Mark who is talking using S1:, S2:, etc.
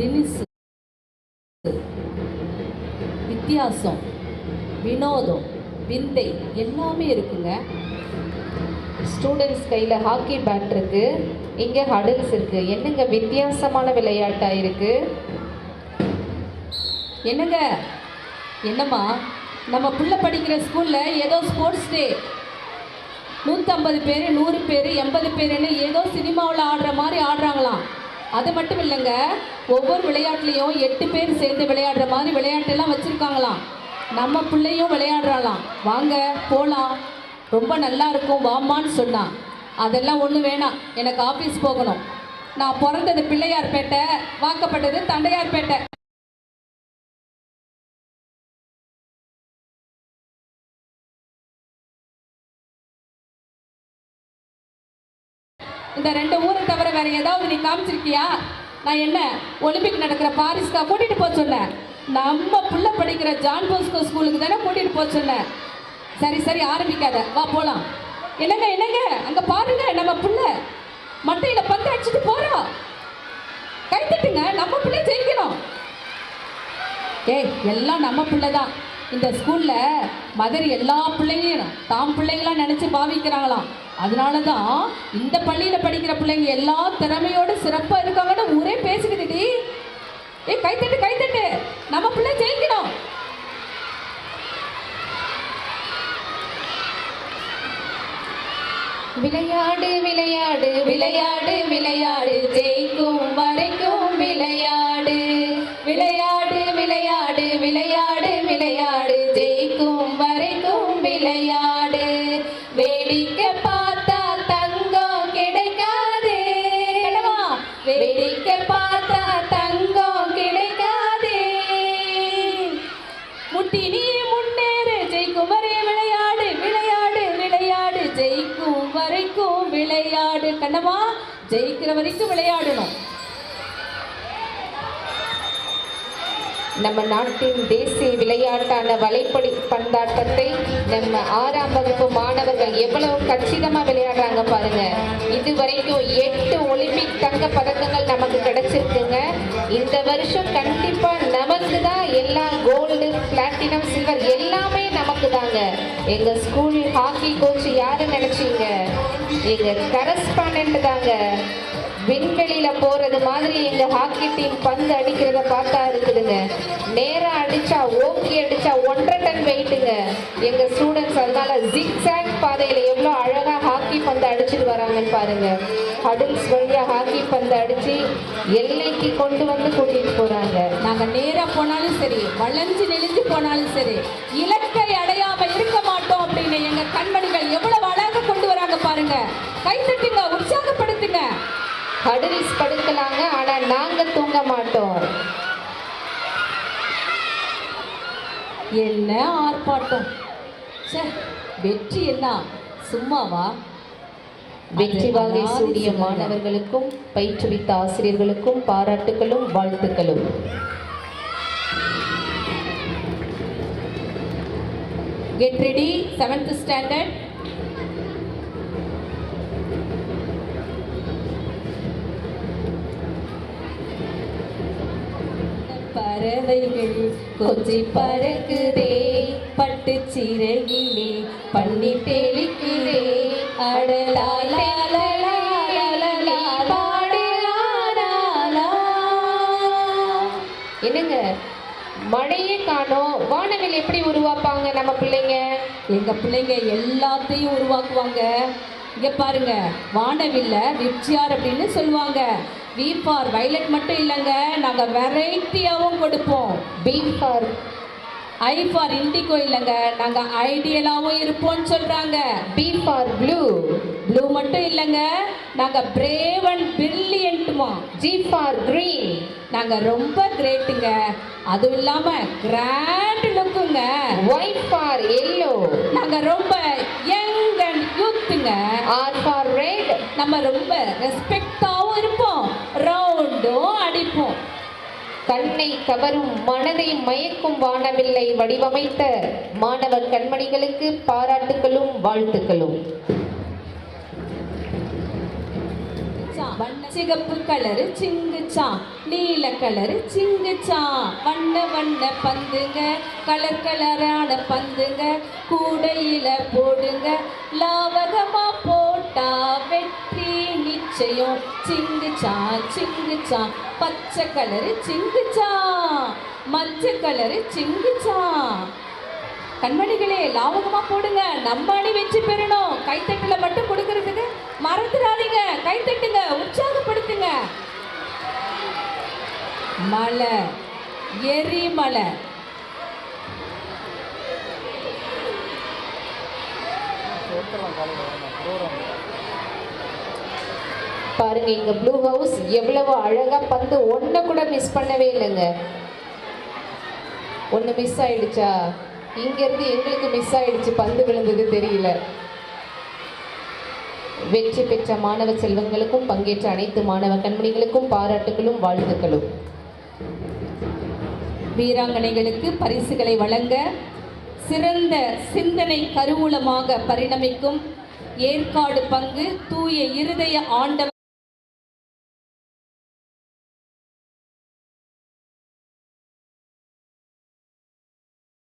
S1: தினிசு வித்தியாசம் வினோதம் விந்தை எல்லாமே இருக்குங்க.
S2: ஸ்டூடெண்ட்ஸ் கையில் ஹாக்கி பேட் இருக்கு. இங்கே ஹடல்ஸ் இருக்கு. என்னங்க வித்தியாசமான விளையாட்டாக இருக்கு?
S1: என்னங்க? என்னம்மா? நம்ம பிள்ளை படிக்கிற ஸ்கூலில் ஏதோ ஸ்போர்ட்ஸ் டே. நூற்றம்பது பேர் நூறு பேர் எண்பது பேருன்னு ஏதோ சினிமாவில் ஆடுற மாதிரி ஆடுறாங்களாம். அது மட்டும் இல்லைங்க ஒவ்வொரு விளையாட்டுலேயும் எட்டு பேர் சேர்ந்து விளையாடுற மாதிரி விளையாட்டெல்லாம் வச்சுருக்காங்களாம். நம்ம பிள்ளையும் விளையாடுறாளாம். வாங்க போகலாம் ரொம்ப நல்லா இருக்கும் வாம்மான்னு சொன்னான் அதெல்லாம் ஒன்றும் வேணாம். எனக்கு ஆஃபீஸ் போகணும். நான் பிறந்தது பிள்ளையார்பேட்டை வாக்கப்பட்டது தண்டையார்பேட்டை. இந்த ரெண்டு ஊரை தவிர வேற ஏதாவது நீ காமிச்சிருக்கியா? நான் என்ன ஒலிம்பிக் நடக்கிற பாரிஸ்க்கா கூட்டிட்டு போக சொன்னேன். நம்ம புள்ள படிக்கிற ஜான் போஸ்கோ ஸ்கூலுக்கு தானே கூட்டிட்டு போக சொன்னேன். சரி சரி ஆரம்பிக்காத. வா போலாம். என்னங்க என்னங்க? அங்க பாருங்க நம்ம புள்ள. மட்டையில பந்து அடிச்சுட்டு போறோம் கைத்தட்டுங்க நம்ம பிள்ளை ஜெயிக்கணும். ஏய் எல்லாம் நம்ம பிள்ளை தான் இந்த ஸ்கூல்ல மதர் எல்லா பிள்ளைங்களையும் தாம் பிள்ளைங்களா நினைச்சு பாவிக்கிறாங்களாம். அதனால தான் இந்த பள்ளியில படிக்கிற பிள்ளைங்க எல்லா திறமையோட சிறப்பா இருக்காங்கன்னு ஊரே பேசிக்கிட்டுடி ஏய் கைத்தட்டு கைத்தட்டு. நம்ம பிள்ளை ஜெயிக்கணும்.
S2: விளையாடு விளையாடு விளையாடு விளையாடு. ஜெயிக்கும் வரைக்கும் விளையாடு விளையாடு. விளையாடு விளையாடு. ஜெயிக்கும் வரைக்கும் விளையாடு. வேடிக்கை பார்த்தா தங்கம் கிடைக்காது. வேடிக்கை பார்த்தா தங்கம் கிடைக்காது.
S1: முட்டி நீ முன்னேறு. ஜெயிக்கும் வரை விளையாடு விளையாடு விளையாடு. ஜெயிக்கும் வரைக்கும் விளையாடு. கண்ணமா ஜெயிக்கிற வரைக்கும் விளையாடணும்.
S2: நம்ம நாட்டின் தேசிய விளையாட்டான வலைப்படி பந்தாட்டத்தை நம்ம ஆறாம் வகுப்பு மாணவர்கள் எவ்வளவு கச்சிதமா விளையாடுறாங்க பாருங்க. இது வரைக்கும் எட்டு ஒலிம்பிக் தங்க பதக்கங்கள் நமக்கு கிடைச்சிருக்குங்க. இந்த வருஷம் கண்டிப்பா நமக்கு தான் எல்லா கோல்டு பிளாட்டினம் சில்வர் எல்லாமே நமக்கு தாங்க. எங்க ஸ்கூல் ஹாக்கி கோச் யாரு நினைச்சீங்க? எங்க கரஸ்பாண்ட் தாங்க. விண்வெளியில போறது மாதிரி எங்க ஹாக்கி டீம் பந்து அடிக்கிறத பார்த்தா இருக்குதுங்க. நேரா அடிச்சா ஓங்கி அடிச்சா ஒன்றரை டன் வெயிட்டுங்க. எங்க ஸ்டூடெண்ட்ஸ் அதனால ஜிக்ஸாக் பாதையில எவ்வளோ அழகா ஹாக்கி பந்து அடிச்சுட்டு வராங்கன்னு பாருங்க. ஹடுல்ஸ் வழியா ஹாக்கி பந்து அடிச்சு எல்லைக்கு கொண்டு வந்து கூட்டிட்டு போறாங்க.
S1: நாங்க நேரா போனாலும் சரி வளைஞ்சு நெளிஞ்சு போனாலும் சரி இலக்கை அடையாம இருக்க மாட்டோம் அப்படின்னு எங்க கண்மணிகள் எவ்வளவு அழகா கொண்டு வராங்க பாருங்க. கை தட்டுங்க உற்சாகப்படுத்துங்க.
S2: ஹடில்ஸ் படுக்கலாங்க ஆனா நாங்க தூங்க மாட்டோம்.
S1: என்ன ஆர்ப்பாட்டம்? ச்சே வெற்றி என்ன? சும்மாவா?
S2: வெற்றி வாகை சூடிய. மாணவர்களுக்கும் பயிற்றுவித்த ஆசிரியர்களுக்கும் பாராட்டுகளும் வாழ்த்துக்களும்.
S1: கெட் ரெடி செவன்த் ஸ்டாண்டர்ட் பறவைகள் கொஞ்சி பறக்குதே பட்டு சிறகிலே பண்ணி தெளிக்குதே
S2: என்னங்க? மழையே காணும். வானவில் எப்படி உருவாப்பாங்க நம்ம பிள்ளைங்க?
S1: எங்க பிள்ளைங்க எல்லாத்தையும் உருவாக்குவாங்க. இங்க பாருங்க வானவில்ல விப்சியார் அப்படின்னு சொல்லுவாங்க. வி ஃபார் வைலட் மட்டும் இல்லைங்க நாங்க வெரைட்டியாவும் கொடுப்போம்.
S2: B for
S1: I for indigo இல்லைங்க நாங்க ஐடியலாவும் இருப்போம்னு சொல்றாங்க.
S2: பி ஃபார் ப்ளூ
S1: ப்ளூ மட்டும் இல்லைங்க நாங்க பிரேவ் அண்ட் பிரில்லியன்ட்டுமா
S2: ஜி ஃபார் கிரீன்
S1: நாங்க ரொம்ப கிரேட்டுங்க அதுவும் இல்லாம கிராண்ட் லுக்குங்க
S2: ஒயிட் ஃபார் எல்லோ
S1: நாங்க ரொம்ப யங் அண்ட் யூத்துங்க
S2: ஆர் ஃபார் ரெட்
S1: நம்ம ரொம்ப இருப்போம் ரவுண்டும் அடிப்போம்.
S2: கண்ணை கவரும் மனதை மயக்கும் வானவில்லை வடிவமைத்த மாணவ கண்மணிகளுக்கு பாராட்டுகளும் வாழ்த்துக்களும்.
S1: வண்ண சிகப்பு கலரு சிங்குச்சா நீல கலரு சிங்குச்சா வண்ண வண்ண பந்துங்க கலர் கலரான பந்துங்க கூடையில போடுங்க லா பச்சையோ? சிங்குச்சா சிங்குச்சா. பச்சை கலரு சிங்குச்சா. மஞ்சள் கலரு சிங்குச்சா. கண்மணிகளே லாவகமா போடுங்க. நம்ம அணி வெற்றி பெறணும். கைத்தட்டுல மட்டும் கொடுக்கறதுக்கு மறந்துடாதீங்க. கைத்தட்டுங்க உற்சாகப்படுத்துங்க. மலை எரிமலை.
S2: பாருங்க இங்க ப்ளூ ஹவுஸ் எவ்வளவு அழகா பந்து ஒன்றை கூட மிஸ் பண்ணவே இல்லைங்க. ஒன்று மிஸ் ஆயிடுச்சா? இங்கேருந்து எங்களுக்கு மிஸ் ஆயிடுச்சு பந்து விழுந்தது தெரியல. வெற்றி பெற்ற மாணவ செல்வங்களுக்கும் பங்கேற்ற அனைத்து மாணவ கண்மணிகளுக்கும் பாராட்டுகளும் வாழ்த்துக்களும்.
S1: வீராங்கனைகளுக்கு பரிசுகளை வழங்க சிறந்த சிந்தனை கருவூலமாக பரிணமிக்கும் ஏற்காடு பங்கு தூய இருதய ஆண்டவர்